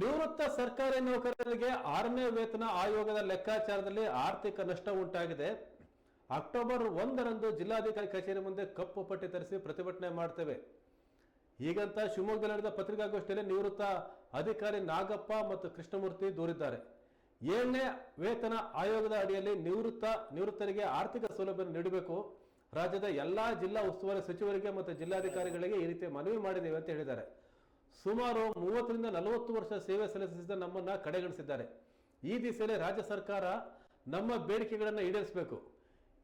ನಿವೃತ್ತ ಸರ್ಕಾರಿ ನೌಕರರಿಗೆ ಆರನೇ ವೇತನ ಆಯೋಗದ ಲೆಕ್ಕಾಚಾರದಲ್ಲಿ ಆರ್ಥಿಕ ನಷ್ಟ ಉಂಟಾಗಿದೆ. ಅಕ್ಟೋಬರ್ ಒಂದರಂದು ಜಿಲ್ಲಾಧಿಕಾರಿ ಕಚೇರಿ ಮುಂದೆ ಕಪ್ಪು ಪಟ್ಟಿ ತರಿಸಿ ಪ್ರತಿಭಟನೆ ಮಾಡ್ತೇವೆ. ಹೀಗಂತ ಶಿವಮೊಗ್ಗದಲ್ಲಿ ನಡೆದ ಪತ್ರಿಕಾಗೋಷ್ಠಿಯಲ್ಲಿ ನಿವೃತ್ತ ಅಧಿಕಾರಿ ನಾಗಪ್ಪ ಮತ್ತು ಕೃಷ್ಣಮೂರ್ತಿ ದೂರಿದ್ದಾರೆ. ಏಳನೇ ವೇತನ ಆಯೋಗದ ಅಡಿಯಲ್ಲಿ ನಿವೃತ್ತ ನಿವೃತ್ತರಿಗೆ ಆರ್ಥಿಕ ಸೌಲಭ್ಯ ನೀಡಬೇಕು. ರಾಜ್ಯದ ಎಲ್ಲಾ ಜಿಲ್ಲಾ ಉಸ್ತುವಾರಿ ಸಚಿವರಿಗೆ ಮತ್ತು ಜಿಲ್ಲಾಧಿಕಾರಿಗಳಿಗೆ ಈ ರೀತಿ ಮನವಿ ಮಾಡಿದ್ದೇವೆ ಅಂತ ಹೇಳಿದ್ದಾರೆ. ಸುಮಾರು ಮೂವತ್ತರಿಂದ ನಲವತ್ತು ವರ್ಷ ಸೇವೆ ಸಲ್ಲಿಸಿದ ನಮ್ಮನ್ನ ಕಡೆಗಣಿಸಿದ್ದಾರೆ. ಈ ದಿಸೆಯಲ್ಲಿ ರಾಜ್ಯ ಸರ್ಕಾರ ನಮ್ಮ ಬೇಡಿಕೆಗಳನ್ನು ಈಡೇರಿಸಬೇಕು.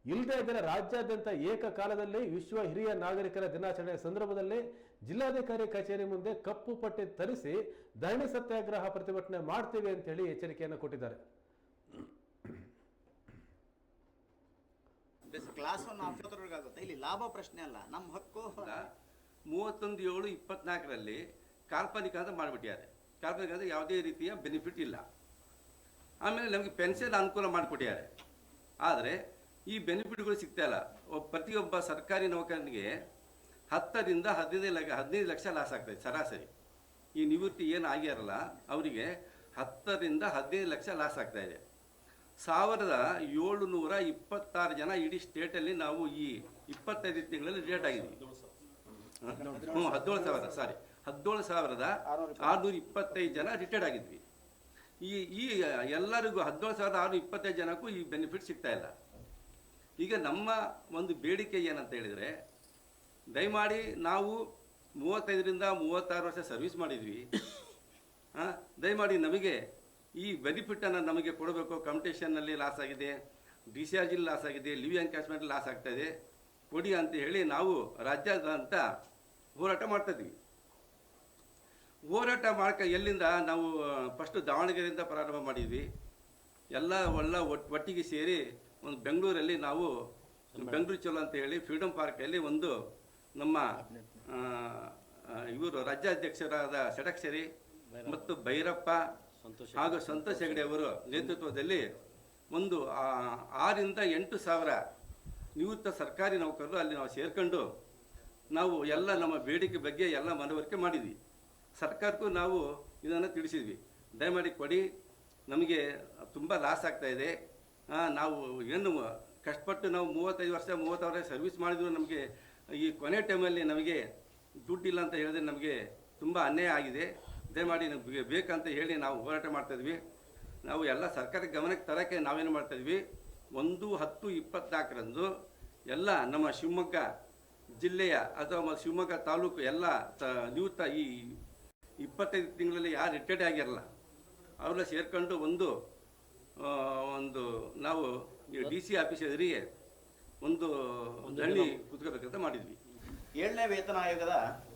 ಇಲ್ಲದೇ ಇದ್ದರೆ ರಾಜ್ಯಾದ್ಯಂತ ಏಕಕಾಲದಲ್ಲಿ ವಿಶ್ವ ಹಿರಿಯ ನಾಗರಿಕರ ದಿನಾಚರಣೆಯ ಸಂದರ್ಭದಲ್ಲಿ ಜಿಲ್ಲಾಧಿಕಾರಿ ಕಚೇರಿ ಮುಂದೆ ಕಪ್ಪು ಪಟ್ಟಿ ತರಿಸಿ ಧರಣಿ ಸತ್ಯಾಗ್ರಹ ಪ್ರತಿಭಟನೆ ಮಾಡ್ತೀವಿ ಅಂತ ಹೇಳಿ ಎಚ್ಚರಿಕೆಯನ್ನು ಕೊಟ್ಟಿದ್ದಾರೆ. ಕ್ಲಾಸ್ ಇಲ್ಲಿ ಲಾಭ ಪ್ರಶ್ನೆ ಅಲ್ಲ ನಮ್ಮ ಹಕ್ಕು. ಮೂವತ್ತೊಂದು ಏಳು ಇಪ್ಪತ್ನಾಲ್ಕರಲ್ಲಿ ಕಾಲ್ಪನಿಕ ಅಂತ ಮಾಡಿಬಿಟ್ಟಿದ್ದಾರೆ ಕಾಲ್ಪನಿಕ ಅಂದರೆ ಯಾವುದೇ ರೀತಿಯ ಬೆನಿಫಿಟ್ ಇಲ್ಲ. ಆಮೇಲೆ ನಮಗೆ ಪೆನ್ಷನ್ ಅನುಕೂಲ ಮಾಡಿಕೊಟ್ಟಿದ್ದಾರೆ ಆದರೆ ಈ ಬೆನಿಫಿಟ್ಗಳು ಸಿಗ್ತಾ ಇಲ್ಲ. ಒಬ್ಬ ಪ್ರತಿಯೊಬ್ಬ ಸರ್ಕಾರಿ ನೌಕರನಿಗೆ ಹತ್ತರಿಂದ ಹದಿನೈದು ಲಕ್ಷ ಹದಿನೈದು ಲಕ್ಷ ಲಾಸ್ ಆಗ್ತದೆ ಸರಾಸರಿ. ಈ ನಿವೃತ್ತಿ ಏನು ಆಗ್ಯಾರಲ್ಲ, ಅವರಿಗೆ ಹತ್ತರಿಂದ ಹದಿನೈದು ಲಕ್ಷ ಲಾಸ್ ಆಗ್ತಾ ಇದೆ. ಸಾವಿರದ ಏಳುನೂರ ಇಪ್ಪತ್ತಾರು ಜನ ಇಡೀ ಸ್ಟೇಟಲ್ಲಿ ನಾವು ಈ ಇಪ್ಪತ್ತೈದು ತಿಂಗಳಲ್ಲಿ ರಿಟೈರ್ಡ್ ಆಗಿದ್ದೀವಿ ಹ್ಞೂ ಹದಿನೇಳು ಸಾವಿರ ಸಾರಿ ಹದಿನೇಳು ಸಾವಿರದ ಆರುನೂರ ಇಪ್ಪತ್ತೈದು ಜನ ರಿಟೈರ್ಡ್ ಆಗಿದ್ವಿ. ಈ ಈ ಎಲ್ಲರಿಗೂ ಹದಿನೇಳು ಸಾವಿರದ ಆರುನೂರ ಇಪ್ಪತ್ತೈದು ಜನಕ್ಕೂ ಈ ಬೆನಿಫಿಟ್ ಸಿಗ್ತಾ ಇಲ್ಲ. ಈಗ ನಮ್ಮ ಒಂದು ಬೇಡಿಕೆ ಏನಂತ ಹೇಳಿದರೆ ದಯಮಾಡಿ ನಾವು ಮೂವತ್ತೈದರಿಂದ ಮೂವತ್ತಾರು ವರ್ಷ ಸರ್ವಿಸ್ ಮಾಡಿದ್ವಿ. ದಯಮಾಡಿ ನಮಗೆ ಈ ಬೆನಿಫಿಟನ್ನು ನಮಗೆ ಕೊಡಬೇಕು. ಕಾಂಪಿಟೇಷನ್ನಲ್ಲಿ ಲಾಸ್ ಆಗಿದೆ ಡಿ ಸಿ ಆರ್ ಜಿಲ್ ಲಾಸ್ ಆಗಿದೆ ಲಿವ್ ಎನ್ಕ್ಯಾಶ್ಮೆಂಟ್ ಲಾಸ್ ಆಗ್ತಾ ಇದೆ. ಕೊಡಿ ಅಂತ ಹೇಳಿ ನಾವು ರಾಜ್ಯಾದ್ಯಂತ ಹೋರಾಟ ಮಾಡ್ತಾ ಇದ್ವಿ. ಹೋರಾಟ ಮಾಡ್ಕ ಎಲ್ಲಿಂದ ನಾವು ಫಸ್ಟು ದಾವಣಗೆರೆಯಿಂದ ಪ್ರಾರಂಭ ಮಾಡಿದ್ವಿ. ಎಲ್ಲ ಒಟ್ ಒಟ್ಟಿಗೆ ಸೇರಿ ಒಂದು ಬೆಂಗಳೂರಲ್ಲಿ ನಾವು ಬೆಂಗಳೂರು ಚಲೋ ಅಂತ ಹೇಳಿ ಫ್ರೀಡಮ್ ಪಾರ್ಕಲ್ಲಿ ಒಂದು ನಮ್ಮ ಇವರು ರಾಜ್ಯಾಧ್ಯಕ್ಷರಾದ ಷಡಕ್ಷರಿ ಮತ್ತು ಭೈರಪ್ಪ ಹಾಗೂ ಸಂತೋಷ್ ಹೆಗಡೆ ಅವರು ನೇತೃತ್ವದಲ್ಲಿ ಒಂದು ಆರಿಂದ ಎಂಟು ಸಾವಿರ ನಿವೃತ್ತ ಸರ್ಕಾರಿ ನೌಕರರು ಅಲ್ಲಿ ನಾವು ಸೇರ್ಕೊಂಡು ನಾವು ಎಲ್ಲ ನಮ್ಮ ಬೇಡಿಕೆ ಬಗ್ಗೆ ಎಲ್ಲ ಮನವರಿಕೆ ಮಾಡಿದ್ವಿ. ಸರ್ಕಾರಕ್ಕೂ ನಾವು ಇದನ್ನು ತಿಳಿಸಿದ್ವಿ. ದಯಮಾಡಿ ಕೊಡಿ, ನಮಗೆ ತುಂಬ ಲಾಸ್ ಆಗ್ತಾ ಇದೆ. ನಾವು ಏನು ಕಷ್ಟಪಟ್ಟು ನಾವು ಮೂವತ್ತೈದು ವರ್ಷ ಮೂವತ್ತಾರು ವರ್ಷ ಸರ್ವಿಸ್ ಮಾಡಿದ್ರು ನಮಗೆ, ಈ ಕೊನೆ ಟೈಮಲ್ಲಿ ನಮಗೆ ದುಡ್ಡಿಲ್ಲ ಅಂತ ಹೇಳಿದ್ರೆ ನಮಗೆ ತುಂಬ ಅನ್ಯಾಯ ಆಗಿದೆ. ದಯಮಾಡಿ ನಮಗೆ ಬೇಕಂತ ಹೇಳಿ ನಾವು ಹೋರಾಟ ಮಾಡ್ತಾಯಿದ್ವಿ ನಾವು ಎಲ್ಲ ಸರ್ಕಾರ ಗಮನಕ್ಕೆ ತರೋಕ್ಕೆ ನಾವೇನು ಮಾಡ್ತಾಯಿದ್ವಿ ಒಂದು ಹತ್ತು ಇಪ್ಪತ್ನಾಲ್ಕರಂದು ಎಲ್ಲ ನಮ್ಮ ಶಿವಮೊಗ್ಗ ಜಿಲ್ಲೆಯ ಅಥವಾ ಶಿವಮೊಗ್ಗ ತಾಲೂಕು ಎಲ್ಲ ತ ನಿವೃತ್ತ ಈ ಇಪ್ಪತ್ತೈದು ತಿಂಗಳಲ್ಲಿ ಯಾರು ರಿಟೈರ್ಡ್ ಆಗಿರಲ್ಲ ಅವರೆಲ್ಲ ಸೇರ್ಕೊಂಡು ಒಂದು ಆ, ಒಂದು ನಾವು ಡಿ ಸಿ ಆಫೀಸ್ ಎದುರಿಗೆ ಒಂದು ಧರಣಿ ಕುತ್ಕೋಬೇಕಂತ ಮಾಡಿದ್ವಿ. ಏಳನೇ ವೇತನ ಆಯೋಗದ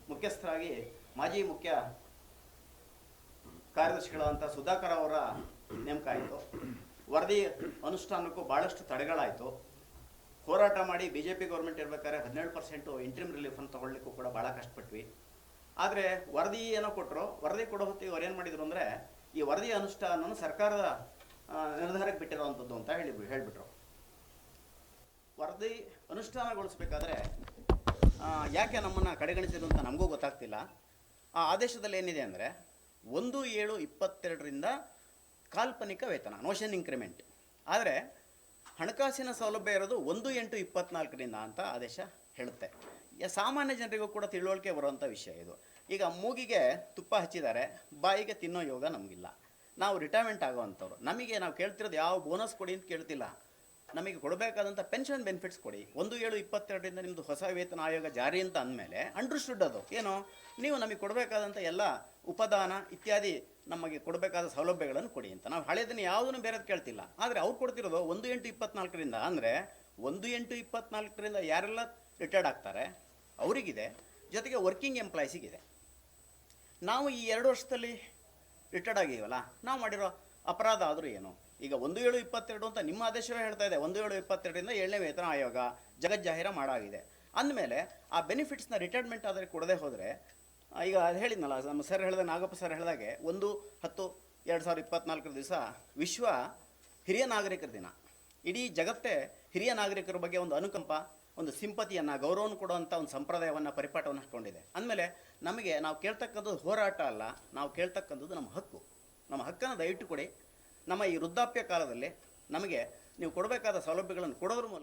ಮುಖ್ಯಸ್ಥರಾಗಿ ಮಾಜಿ ಮುಖ್ಯ ಕಾರ್ಯದರ್ಶಿಗಳಾದಂಥ ಸುಧಾಕರ್ ಅವರ ನೇಮಕ ಆಯಿತು. ವರದಿ ಅನುಷ್ಠಾನಕ್ಕೂ ಭಾಳಷ್ಟು ತಡೆಗಳಾಯಿತು. ಹೋರಾಟ ಮಾಡಿ ಬಿ ಜೆ ಪಿ ಗೌರ್ಮೆಂಟ್ ಇರ್ಬೇಕಾದ್ರೆ ಹದಿನೇಳು ಪರ್ಸೆಂಟು ಇಂಟ್ರಿಮ್ ರಿಲೀಫನ್ನು ತೊಗೊಳ್ಲಿಕ್ಕೂ ಕೂಡ ಭಾಳ ಕಷ್ಟಪಟ್ವಿ. ಆದರೆ ವರದಿ ಏನೋ ಕೊಟ್ಟರು ವರದಿ ಕೊಡೋ ಹೊತ್ತಿಗೆ ಅವ್ರು ಏನು ಮಾಡಿದ್ರು ಅಂದರೆ, ಈ ವರದಿ ಅನುಷ್ಠಾನವನ್ನು ಸರ್ಕಾರದ ನಿರ್ಧಾರಕ್ಕೆ ಬಿಟ್ಟಿರೋವಂಥದ್ದು ಅಂತ ಹೇಳಿ ಹೇಳಿಬಿಟ್ರು. ವರದಿ ಅನುಷ್ಠಾನಗೊಳಿಸ್ಬೇಕಾದ್ರೆ ಯಾಕೆ ನಮ್ಮನ್ನು ಕಡೆಗಣಿಸಿದ್ರು ಅಂತ ನಮಗೂ ಗೊತ್ತಾಗ್ತಿಲ್ಲ. ಆ ಆದೇಶದಲ್ಲಿ ಏನಿದೆ ಅಂದರೆ, ಒಂದು ಏಳು ಇಪ್ಪತ್ತೆರಡರಿಂದ ಕಾಲ್ಪನಿಕ ವೇತನ ನೋಷನ್ ಇನ್ಕ್ರಿಮೆಂಟ್ ಆದರೆ, ಹಣಕಾಸಿನ ಸೌಲಭ್ಯ ಇರೋದು ಒಂದು ಎಂಟು ಇಪ್ಪತ್ನಾಲ್ಕರಿಂದ ಅಂತ ಆದೇಶ ಹೇಳುತ್ತೆ. ಸಾಮಾನ್ಯ ಜನರಿಗೂ ಕೂಡ ತಿಳುವಳಿಕೆ ಬರುವಂಥ ವಿಷಯ ಇದು. ಈಗ ಮೂಗಿಗೆ ತುಪ್ಪ ಹಚ್ಚಿದ್ದಾರೆ, ಬಾಯಿಗೆ ತಿನ್ನೋ ಯೋಗ ನಮಗಿಲ್ಲ. ನಾವು ರಿಟೈರ್ಮೆಂಟ್ ಆಗೋವಂಥವ್ರು. ನಮಗೆ ನಾವು ಕೇಳ್ತಿರೋದು ಯಾವ ಬೋನಸ್ ಕೊಡಿ ಅಂತ ಕೇಳ್ತಿಲ್ಲ. ನಮಗೆ ಕೊಡಬೇಕಾದಂಥ ಪೆನ್ಷನ್ ಬೆನಿಫಿಟ್ಸ್ ಕೊಡಿ. ಒಂದು ಏಳು ಇಪ್ಪತ್ತೆರಡರಿಂದ ನಿಮ್ಮದು ಹೊಸ ವೇತನ ಆಯೋಗ ಜಾರಿ ಅಂತ ಅಂದಮೇಲೆ ಅಂಡರ್ಸ್ಟುಡ್ ಅದು. ಏನು? ನೀವು ನಮಗೆ ಕೊಡಬೇಕಾದಂಥ ಎಲ್ಲ ಉಪದಾನ ಇತ್ಯಾದಿ ನಮಗೆ ಕೊಡಬೇಕಾದ ಸೌಲಭ್ಯಗಳನ್ನು ಕೊಡಿ ಅಂತ. ನಾವು ಹಳೆಯದನ್ನು ಯಾವುದನ್ನು ಬೇರೆದು ಕೇಳ್ತಿಲ್ಲ. ಆದರೆ ಅವ್ರು ಕೊಡ್ತಿರೋದು ಒಂದು ಎಂಟು ಇಪ್ಪತ್ನಾಲ್ಕರಿಂದ. ಅಂದರೆ ಒಂದು ಎಂಟು ಇಪ್ಪತ್ನಾಲ್ಕರಿಂದ ಯಾರೆಲ್ಲ ರಿಟೈರ್ಡ್ ಆಗ್ತಾರೆ? ಅವರಿಗಿದೆ, ಜೊತೆಗೆ ವರ್ಕಿಂಗ್ ಎಂಪ್ಲಾಯೀಸಿಗಿದೆ ನಾವು ಈ ಎರಡು ವರ್ಷದಲ್ಲಿ ರಿಟೈರ್ಡ್ ಆಗಿದ್ದೀವಲ್ಲ, ನಾವು ಮಾಡಿರೋ ಅಪರಾಧ ಆದರೂ ಏನು? ಈಗ ಒಂದು ಏಳು ಇಪ್ಪತ್ತೆರಡು ಅಂತ ನಿಮ್ಮ ಆದೇಶವೇ ಹೇಳ್ತಾ ಇದೆ, ಒಂದು ಏಳು ಇಪ್ಪತ್ತೆರಡರಿಂದ ಏಳನೇ ವೇತನ ಆಯೋಗ ಜಗಜ್ಜಾಹೀರ ಮಾಡಾಗಿದೆ. ಅಂದಮೇಲೆ ಆ ಬೆನಿಫಿಟ್ಸ್ನ ರಿಟೈರ್ಮೆಂಟ್ ಆದರೆ ಕೊಡದೆ ಹೋದರೆ ಈಗ ಅದು ಹೇಳಿದ್ನಲ್ಲ, ನಮ್ಮ ಸರ್ ಹೇಳಿದ, ನಾಗಪ್ಪ ಸರ್ ಹೇಳಿದಾಗೆ, ಒಂದು, ಹತ್ತು, ಎರಡು ಸಾವಿರದ ಇಪ್ಪತ್ನಾಲ್ಕರ ದಿವಸ ವಿಶ್ವ ಹಿರಿಯ ನಾಗರಿಕರ ದಿನ. ಇಡೀ ಜಗತ್ತೇ ಹಿರಿಯ ನಾಗರಿಕರ ಬಗ್ಗೆ ಒಂದು ಅನುಕಂಪ ಒಂದು ಸಿಂಪತಿಯನ್ನು, ಗೌರವವನ್ನು ಕೊಡುವಂಥ ಒಂದು ಸಂಪ್ರದಾಯವನ್ನು, ಪರಿಪಾಠವನ್ನು ಹಾಕ್ಕೊಂಡಿದೆ ಅಂದಮೇಲೆ ನಮಗೆ ನಾವು ಕೇಳ್ತಕ್ಕಂಥದ್ದು ಹೋರಾಟ ಅಲ್ಲ, ನಾವು ಕೇಳ್ತಕ್ಕಂಥದ್ದು ನಮ್ಮ ಹಕ್ಕು. ನಮ್ಮ ಹಕ್ಕನ್ನು ದಯವಿಟ್ಟು ಕೊಡಿ. ನಮ್ಮ ಈ ವೃದ್ಧಾಪ್ಯ ಕಾಲದಲ್ಲಿ ನಮಗೆ ನೀವು ಕೊಡಬೇಕಾದ ಸೌಲಭ್ಯಗಳನ್ನು ಕೊಡೋದ್ರ ಮೂಲಕ